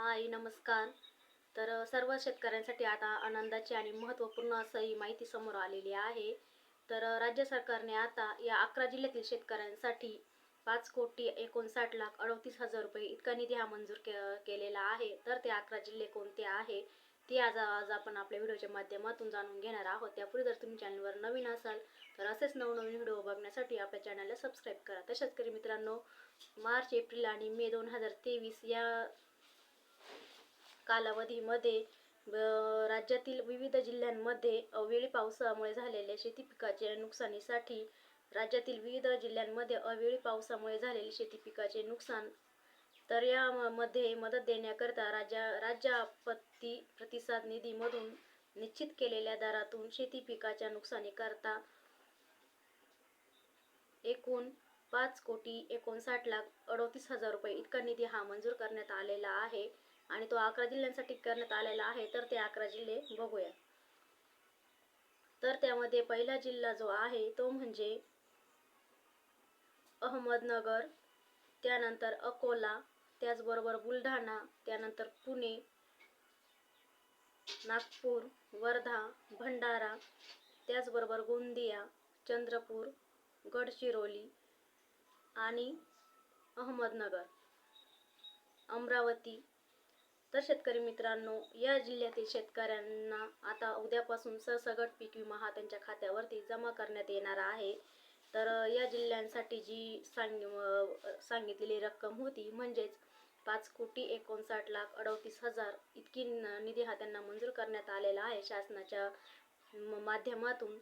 हाय नमस्कार. तर सर्व शेतकऱ्यांसाठी आता आनंदाची आणि महत्त्वपूर्ण असं ही माहिती समोर आलेली आहे. तर राज्य सरकारने आता या अकरा जिल्ह्यातील शेतकऱ्यांसाठी पाच कोटी एकोणसाठ लाख अडतीस हजार रुपये इतका निधी हा मंजूर के केलेला आहे. तर ते अकरा जिल्हे कोणते आहे ते आज आज आपण आपल्या व्हिडिओच्या माध्यमातून जाणून घेणार आहोत. त्यापूर्वी जर तुम्ही चॅनलवर नवीन असाल तर असेच नवनवीन व्हिडिओ बघण्यासाठी आपल्या चॅनलला सबस्क्राईब करा. तर शेतकरी मित्रांनो मार्च एप्रिल आणि मे दोन हजार तेवीस या कालावधीमध्ये राज्यातील विविध जिल्ह्यांमध्ये अवेळी पावसामुळे झालेल्या शेती नुकसानीसाठी राज्यातील विविध जिल्ह्यांमध्ये अवेळी पावसामुळे झालेले शेती पिकाचे नुकसान तर यामध्ये मदत देण्याकरता राज्या राज्य आपत्ती प्रतिसाद निधीमधून निश्चित केलेल्या दरातून शेती पिकाच्या नुकसानीकरता एकूण पाच कोटी एकोणसाठ लाख अडोतीस हजार रुपये इतका निधी हा मंजूर करण्यात आलेला आहे. आणि तो अकरा जिल्ह्यांसाठी करण्यात आलेला आहे तर ते अकरा जिल्हे बघूया. तर त्यामध्ये पहिला जिल्हा जो आहे तो म्हणजे अहमदनगर त्यानंतर अकोला त्याचबरोबर बुलढाणा त्यानंतर पुणे नागपूर वर्धा भंडारा त्याचबरोबर गोंदिया चंद्रपूर गडचिरोली आणि अहमदनगर. अमरावती तर शेतकरी मित्रांनो या जिल्ह्यातील शेतकऱ्यांना आता उद्यापासून सरसगट पीक विमा हा त्यांच्या खात्यावरती जमा करण्यात येणार आहे. तर या जिल्ह्यांसाठी जी सांग सांगितलेली रक्कम होती म्हणजेच पाच कोटी एकोणसाठ लाख अडतीस हजार इतकी निधी हा त्यांना मंजूर करण्यात आलेला आहे शासनाच्या माध्यमातून.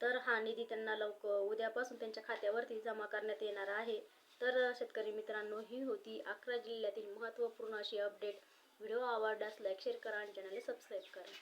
तर हा निधी त्यांना लवकर उद्यापासून त्यांच्या खात्यावरती जमा करण्यात येणार आहे. तर शेतकरी मित्रांनो ही होती अकरा जिल्ह्यातील महत्त्वपूर्ण अशी अपडेट व्हिडिओ आवडल्यास लाईक शेअर करा आणि चॅनलला सबस्क्राईब करा.